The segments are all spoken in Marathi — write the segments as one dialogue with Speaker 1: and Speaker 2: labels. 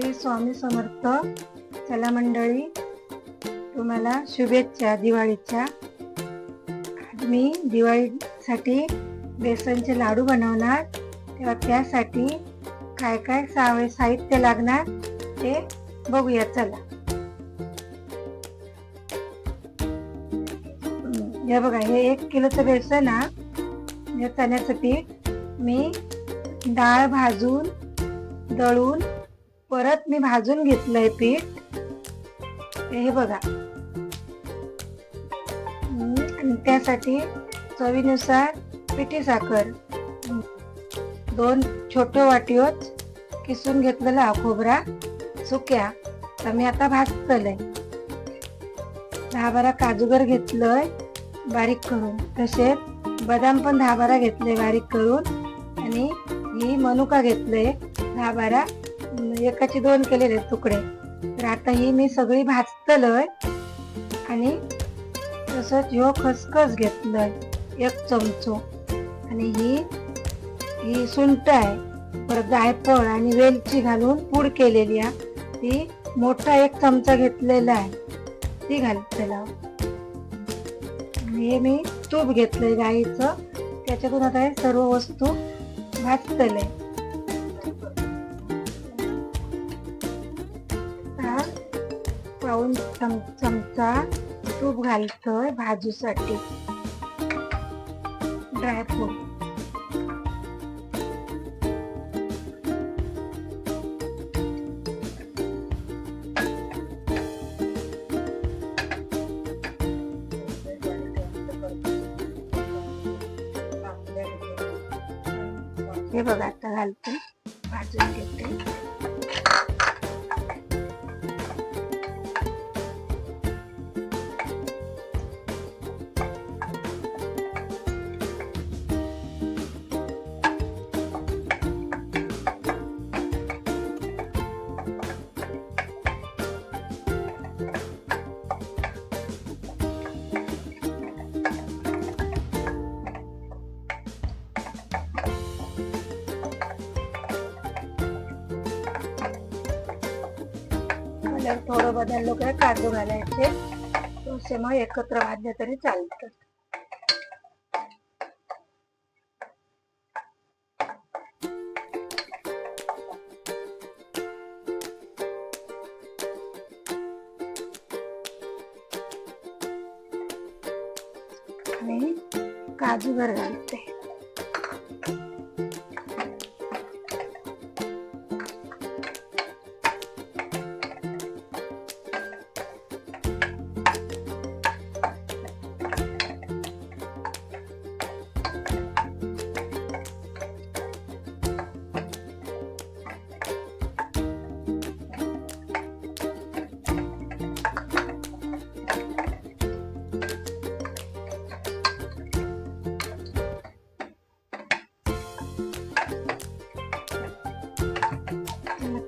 Speaker 1: श्री स्वामी समर्थ चला मंडळी तुम्हाला शुभेच्छा दिवाळीच्या. मी दिवाळीसाठी बेसनचे लाडू बनवणार तेव्हा त्यासाठी काय काय सावे साहित्य लागणार ते बघूया चला. हे बघा हे एक किलोचं बेसन हा. या चण्याचं पीठ मी डाळ भाजून दळून परत मी भाजून घेतलंय पीठ. हे बघा. आणि त्यासाठी चवीनुसार पिठी साखर. दोन छोटे वाटीवच किसून घेतलेला हा खोबरा सुक्या. तर मी आता भाजतलंय. दहा बारा काजूगर घेतलंय बारीक करून. तसेच बदाम पण दहा बारा घेतले बारीक करून. आणि ही मनुका घेतले दहा बारा एकाचे दोन केलेले तुकडे. तर आता ही मी सगळी भाजतलय आणि तसंच ह्यो खसखस घेतलंय एक चमचो. आणि ही ही सुंट आहे. परत जायफळ आणि वेलची घालून पूड केलेली आहे ती मोठा एक चमचा घेतलेला आहे. ती घालतेला हे. मी तूप घेतलंय गाईचं. त्याच्यातून आता हे सर्व वस्तू भाजतले पाऊन चम चमचा तूप घालतोय भाजूसाठी. ड्रायफ्रूट हे बघा आता घालते. भाजून घेते. कलर बदललो काजू घालायचे तसे मग एकत्र भाजले तरी चालतं. आणि काजू घर घालते.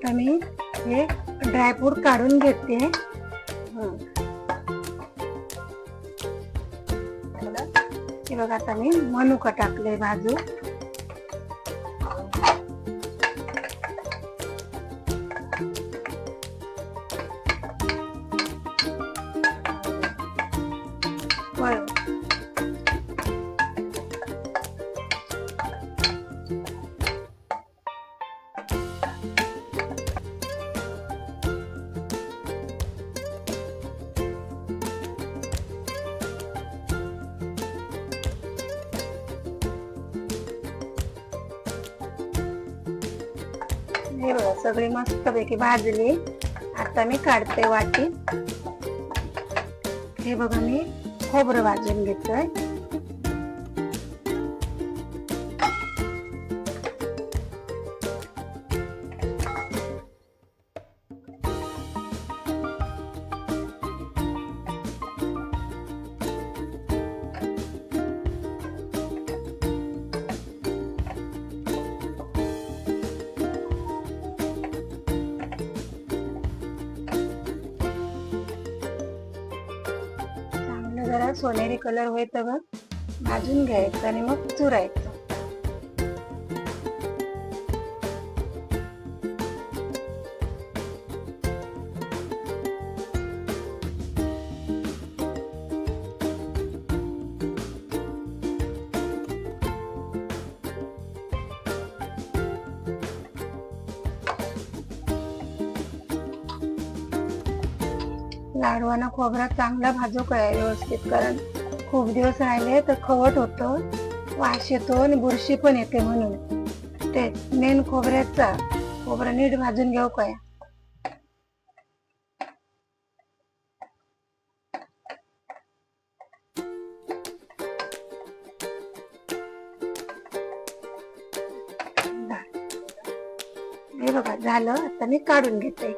Speaker 1: आता मी हे ड्रायफ्रूट काढून घेते. हे. बघा आता मी मनुका टाकले भाजू सगळी मस्तपैकी भाजली. आता मी काढते वाटी. हे बघा मी खोबरं भाजून घेतोय जरा सोनेरी कलर होईत बघ भाजून घ्यायचं आणि मग चुरायचं. लाडवाना खोबरा चांगला भाजू काय व्यवस्थित कारण खूप दिवस राहिले तर खवट होतं वास येतो आणि बुरशी पण येते म्हणून. ते मेन खोबऱ्याचा खोबरा नीट भाजून घेऊ काय हे बघा झालं. आता मी काढून घेते.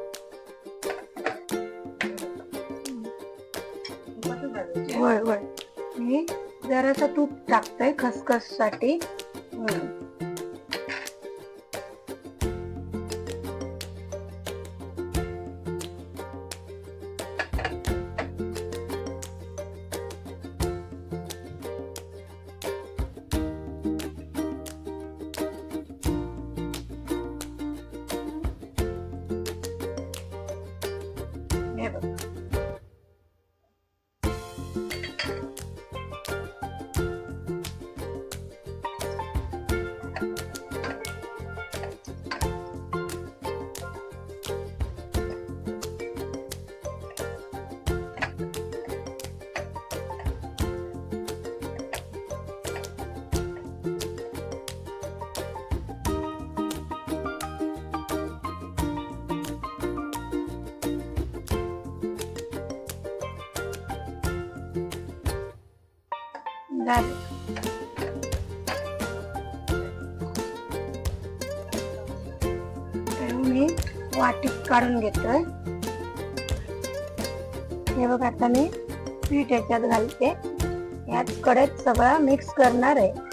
Speaker 1: होय होय. मी जरासा तूप टाकतंय खसखससाठी. साठी झालं तर मी वाटीत काढून घेतोय. हे बघ आता मी पीठ याच्यात घालते. यात कडेत सगळं मिक्स करणार आहे.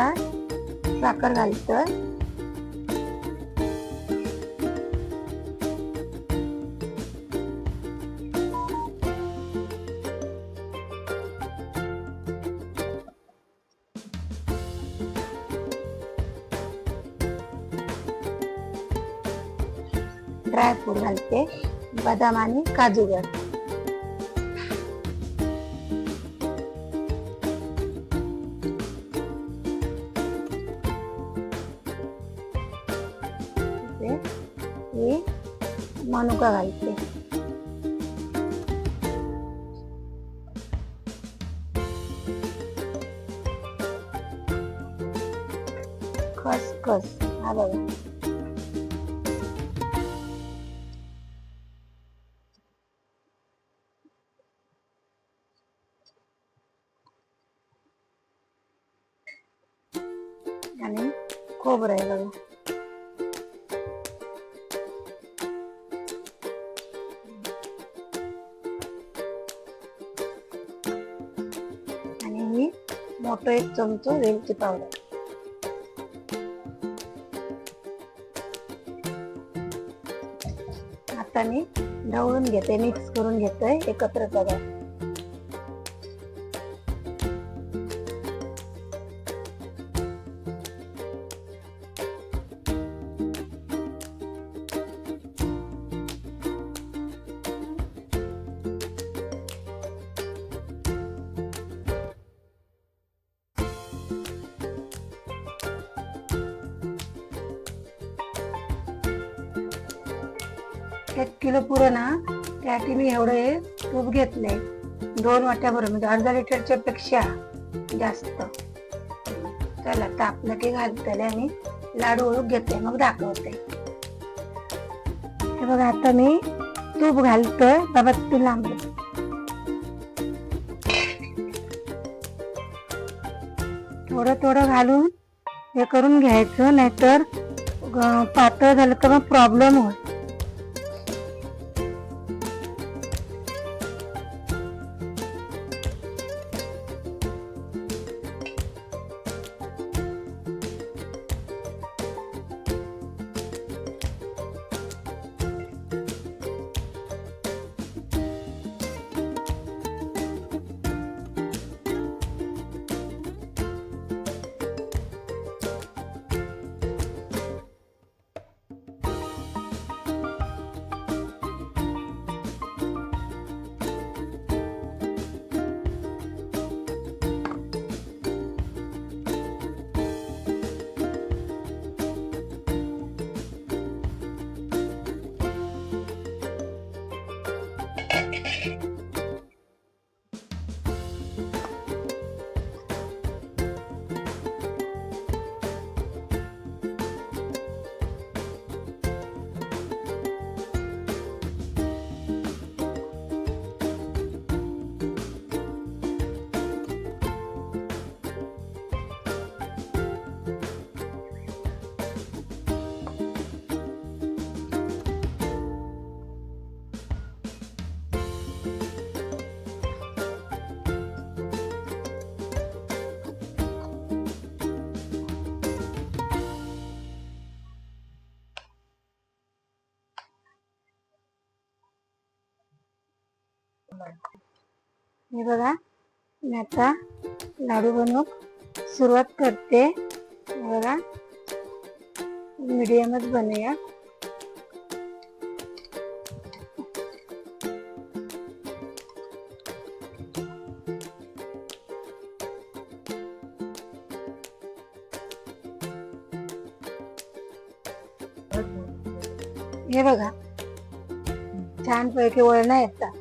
Speaker 1: चमचा साखर घालतोय ड्रायफ्रूट घालते. बदाम आणि काजू घालते. मनुका घालते खसखस हा बघा. आणि खोबरं आहे बघा. मोठं एक चमचो वेलची पावडर आता मी ढवळून घेते मिक्स करून घेतोय एकत्र सगळं एक किलो पुरण ना त्यासाठी मी एवढे तूप घेतले दोन वाट्या बरोबर म्हणजे अर्धा लिटरच्या पेक्षा जास्त. चला तापलं की घालतले आणि लाडू ओळख घेते मग दाखवते हे बघा आता मी तूप घालतोय. बाबा तू लांब थोडं थोडं घालून हे करून घ्यायचं नाहीतर पातळ झालं तर मग प्रॉब्लेम होईल. हे बघा मी आता लाडू बनवून सुरुवात करते. बघा मीडियमच बनवूया. हे बघा छान पैकी वळणं येतात.